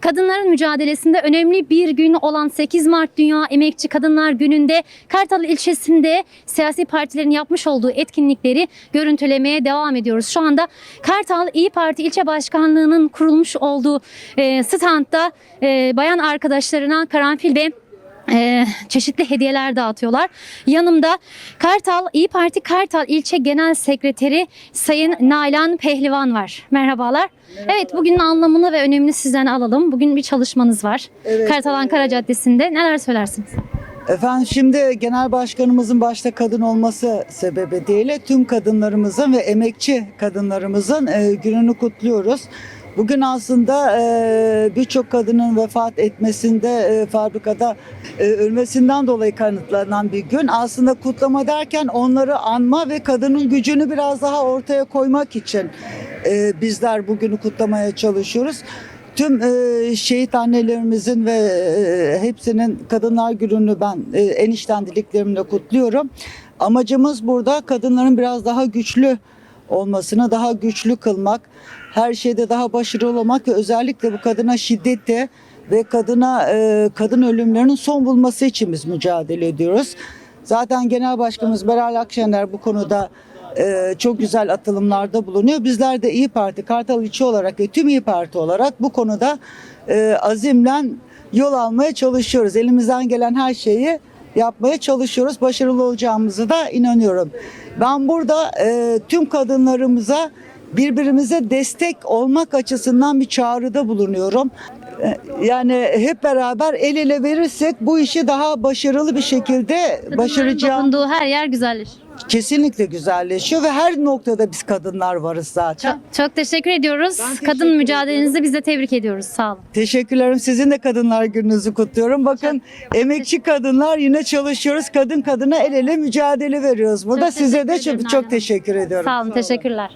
Kadınların mücadelesinde önemli bir gün olan 8 Mart Dünya Emekçi Kadınlar Günü'nde Kartal ilçesinde siyasi partilerin yapmış olduğu etkinlikleri görüntülemeye devam ediyoruz. Şu anda Kartal İyi Parti ilçe başkanlığının kurulmuş olduğu e, e, bayan arkadaşlarına karanfil ve e, çeşitli hediyeler dağıtıyorlar. Yanımda Kartal İyi Parti Kartal İlçe Genel Sekreteri Sayın Nalan Pehlivan var. Merhabalar. Evet bugünün anlamını ve önemini sizden alalım. Bugün bir çalışmanız var. Evet, Kartal Ankara Caddesi'nde. Neler söylersiniz? Efendim şimdi genel başkanımızın başta kadın olması sebebiyle tüm kadınlarımızın ve emekçi kadınlarımızın e, gününü kutluyoruz. Bugün aslında e, birçok kadının vefat etmesinde e, fabrikada e, ölmesinden dolayı kanıtlanan bir gün. Aslında kutlama derken onları anma ve kadının gücünü biraz daha ortaya koymak için e, bizler bugünü kutlamaya çalışıyoruz. Tüm e, şehit annelerimizin ve e, hepsinin Kadınlar Günü'nü ben e, en içten dileklerimle kutluyorum. Amacımız burada kadınların biraz daha güçlü olmasını, daha güçlü kılmak, her şeyde daha başarılı olmak ve özellikle bu kadına şiddette ve kadına e, kadın ölümlerinin son bulması için biz mücadele ediyoruz. Zaten Genel Başkanımız Meral Akşener bu konuda e, çok güzel atılımlarda bulunuyor. Bizler de İyi Parti, Kartal İlçe olarak ve tüm İyi Parti olarak bu konuda e, azimle yol almaya çalışıyoruz. Elimizden gelen her şeyi yapmaya çalışıyoruz. Başarılı olacağımızı da inanıyorum. Ben burada e, tüm kadınlarımıza birbirimize destek olmak açısından bir çağrıda bulunuyorum. E, Yani hep beraber el ele verirsek bu işi daha başarılı bir şekilde başaracağım. dokunduğu her yer güzelleşir. Kesinlikle güzelleşiyor ve her noktada biz kadınlar varız zaten. Çok, çok teşekkür ediyoruz. Ben teşekkür Kadın mücadelenizi biz de tebrik ediyoruz. Sağ olun. Teşekkürlerim. Sizin de Kadınlar Gününüzü kutluyorum. Bakın emekçi kadınlar yine çalışıyoruz. Kadın kadına el ele mücadele veriyoruz. Burada Çok size de ederim çok, çok teşekkür ediyorum. Sağ olun. Teşekkürler.